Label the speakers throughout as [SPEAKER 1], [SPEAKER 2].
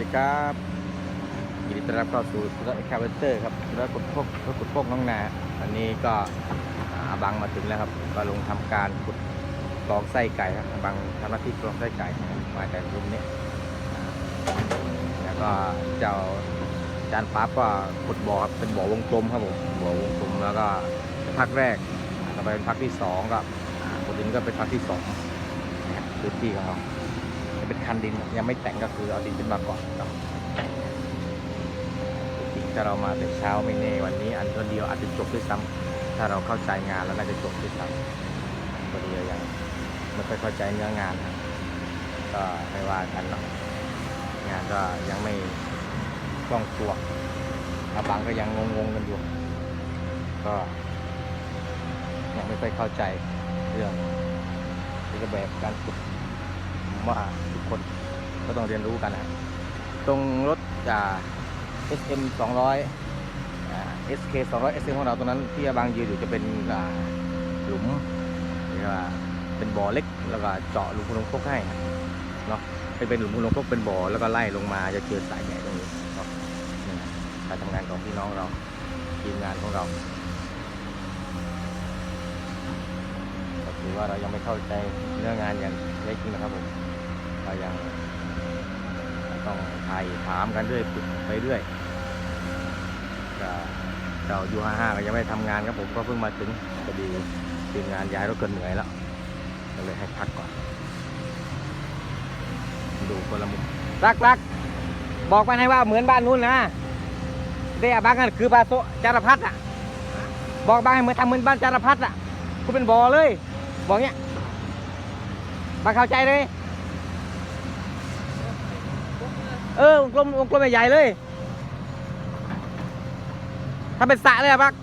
[SPEAKER 1] ดีครับยินดีต้อนรับเข้าสู่รถแคปเตอร์ครับรถกดพวกรถกดพกน้องนาวันนี้ก็อาบังมาถึงแล้วครับ ก็ลงทำการขุดกรองไส้ไก่ครับอาบังทำหน้าที่กรองไส้ไก่มาจากรุมนี้แล้วก็เจ้าจานปั๊บก็ขุดบ่อครับเป็นบ่อวงกลมครับผมบ่อวงกลมแล้วก็พักแรกต่อไปเป็นพักที่สองก็อ่าขุดดินก็เป็นพักที่สองนะครับพื้นที่ของเรา คันดินยังไม่แต่งก็คือเอาดินขึ้นมาก่อนจริงถ้าเรามาแต่เช้าไม่แน่วันนี้ อันตัวเดียวอาจจะจบด้วยซ้ำถ้าเราเข้าใจงานแล้วน่าจะจบด้วยซ้ำพอดีเรายังไม่ค่อยเข้าใจเนื้องานครับก็ไม่ว่ากันเนาะงานก็ยังไม่คล่องตัวอาบางก็ยังงงๆกันอยู่ก็ยังไม่ค่อยเข้าใจเรื่องรูปแบบการฝึกว่า คนก็ต้องเรียนรู้กันนะตรงรถอ่า SM 200อ่า SK 200 SM ของเราตรงนั้นที่บางยืนอยู่จะเป็นอ่าหลุมเรียกว่าเป็นบ่อเล็กแล้วก็เจาะหลุมพลงพกให้เนาะเป็นหลุมพลงพกเป็นบ่อแล้วก็ไล่ลงมาจะเจอสายใหญ่ตรงนี้เนาะการทำงานของพี่น้องเราทีมงานของเราถือว่าเรายังไม่เข้าใจเนื้องานอย่างแท้จริงนะครับผม เรายังต้องถ่ายถามกันเรื่อยไปเรื่อยก็เจ้ายูห้าห้าก็ยังไม่ทำงานครับผมก็เพิ่งมาถึงพอดีทีมงานย้ายรถเกินเหนื่อยแล้วก็เลยให้พักก่อน ดูคนละมุมรักรักบอกมันให้ว่าเหมือนบ้านนู้นนะเดียบางกันคือปลาโซจารพัดอะ บอกบางให้เหมือนทำเหมือนบ้านจารพัดอะกูเป็นบอเลย บอกเนี้ยบางเข้าใจเลย เออวงกลมวงกลมใหญ่ๆเลยทำเป็นสระเลยอะปัก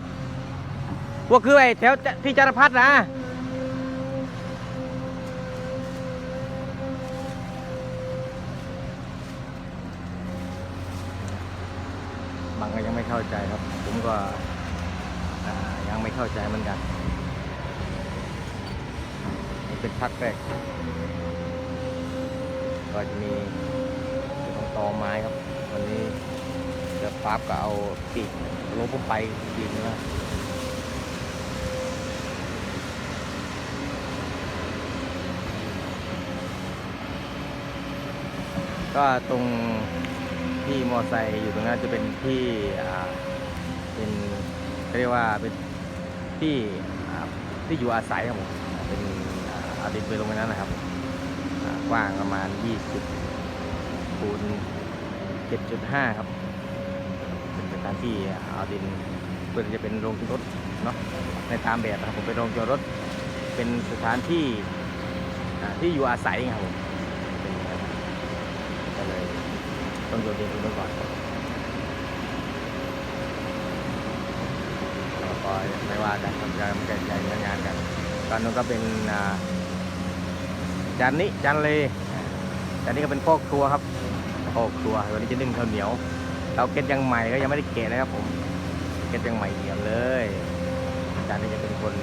[SPEAKER 1] พวกคือไอ้แถวที่จารพัดนะบางก็ยังไม่เข้าใจครับ ผมก็ยังไม่เข้าใจเหมือนกันเป็นพักแรก ก็จะมี ตอไม้ครับ วันนี้เดือฟ้าบก็เอาปีกลงผมไปปีกนะก็ตรงที่มอไซค์อยู่ตรงนั้นจะเป็นที่เป็นเรียกว่าเป็นที่ที่อยู่อาศัยครับผมเป็นอาเอาดินไปลงไปนั้นนะครับกว้างประมาณ 20 คูณ 7.5 ครับเป็นสถานที่เอาดินเพื่อจะเป็นโรงจอดรถเนาะในตามแบบนะครับผมเป็นโรงจอดรถ เป็นสถานที่ที่อยู่อาศัยครับผมก็เลยต้องโยนดินตรงนู้นก่อนแล้วก็ไม่ว่ากันทำการแก่ใจงานกันตอนนู้นก็เป็นจานนี้จานเลจานนี้ก็เป็นพอกครัวครับ พอกครัววันนี้จะนึ่งข้าวเหนียวเตาเก็ตยังใหม่ก็ยังไม่ได้แกะนะครับผมเก็ตยังใหม่เยี่ยมเลยอาจานนี้จะเป็นคน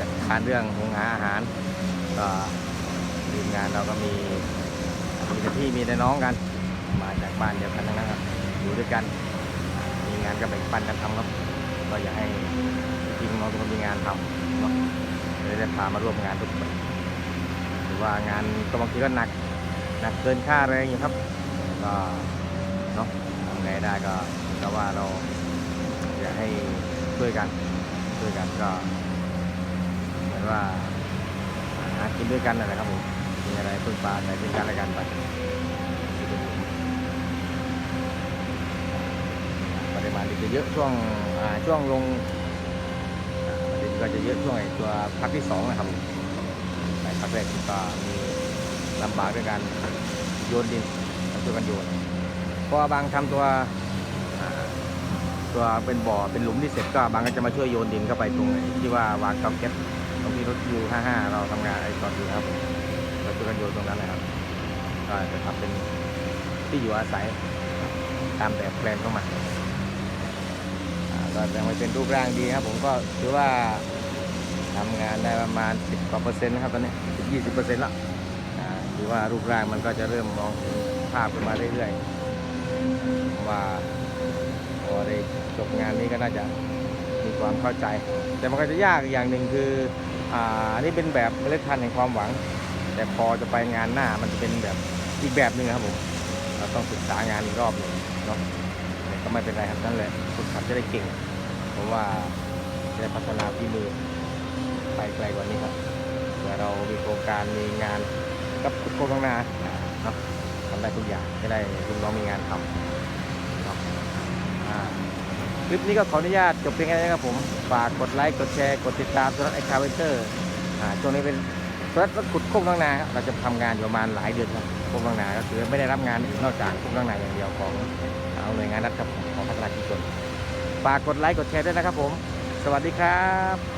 [SPEAKER 1] จัดการเรื่องหุงหาอาหารก็ทีมงานเราก็มีมีแต่พี่มีแต่น้องกัน มาจากบ้านเดียวกันทั้งนั้นครับอยู่ด้วยกัน มีงานก็แบ่งปันกันทำครับก็อยากให้ทีมน้องทุกคนมีงานทำเนาะเลยได้พามาร่วมงานทุกคนหรือว่างานก็บางทีก็หนักหนักเกินค่าแรงอยู่ครับ ก็เนาะทำไงได้ก็ก็ว่าเราอยากให้ช่วยกันช่วยกันก็เหมือนว่าหากินด้วยกันนั่นแหละครับผมมีอะไรพึ่งพาแต่พึ่งกันและกันไปปริมาณดินจะเยอะช่วงช่วงลงอ่าดินก็จะเยอะช่วงไอ้ตัวพักที่สองนะครับในพักแรกก็มีลำบากด้วยการโยนดิน ช่วยกันโยนเพราะบางทำตัวตัวเป็นบ่อเป็นหลุมที่เสร็จก็บางก็จะมาช่วยโยนดินเข้าไปตรงที่ว่าวางเตาเก็ตตรงที่รถยู55เราทำงานไอ้ตอนอยู่ครับเราช่วยกันโยนตรงนั้นนะครับก็จะทำเป็นที่อยู่อาศัยตามแบบแปลนเข้ามาก็ยังไม่เป็นรูปร่างดีครับ ผมก็ถือว่าทำงานได้ประมาณ 10กว่าเปอร์เซ็นต์นะครับตอนนี้10 20เปอร์เซ็นต์ละอ่า ถือว่ารูปร่างมันก็จะเริ่มมองเห็นภาพขึ้นมาเรื่อยๆ ว่าพอได้จบงานนี้ก็น่าจะมีความเข้าใจ แต่มันก็จะยากอย่างหนึ่งคืออ่าอันนี้เป็นแบบเมล็ดพันธุ์แห่งความหวัง แต่พอจะไปงานหน้ามันจะเป็นแบบอีกแบบหนึ่งครับผมเราต้องศึกษางานอีกรอบหนึ่งเนาะแต่ก็ไม่เป็นไรครับนั่นแหละฝึกขับจะได้เก่งผมว่าจะได้พัฒนาฝีมือไปไกลกว่านี้ครับเผื่อเรามีโครงการมีงาน กับโครงข้างหน้าเนาะทำได้ทุกอย่างจะได้ลุงน้องมีงานทำเนาะคลิปนี้ก็ขออนุญาตจบเพียงแค่นี้ครับผมฝากกดไลค์กดแชร์กดติดตามสำหรับไอคาเวนเตอร์ช่วงนี้เป็นรถรถขุดโค้งน้องนาเราจะทำงานอยู่ประมาณหลายเดือนครับโค้งน้องนาก็คือไม่ได้รับงานนอกจากโค้งน้องนาอย่างเดียวของเอาหน่วยงานรัฐครับของพัฒนาชุมชนฝากกดไลค์กดแชร์ด้วยนะครับผม สวัสดีครับ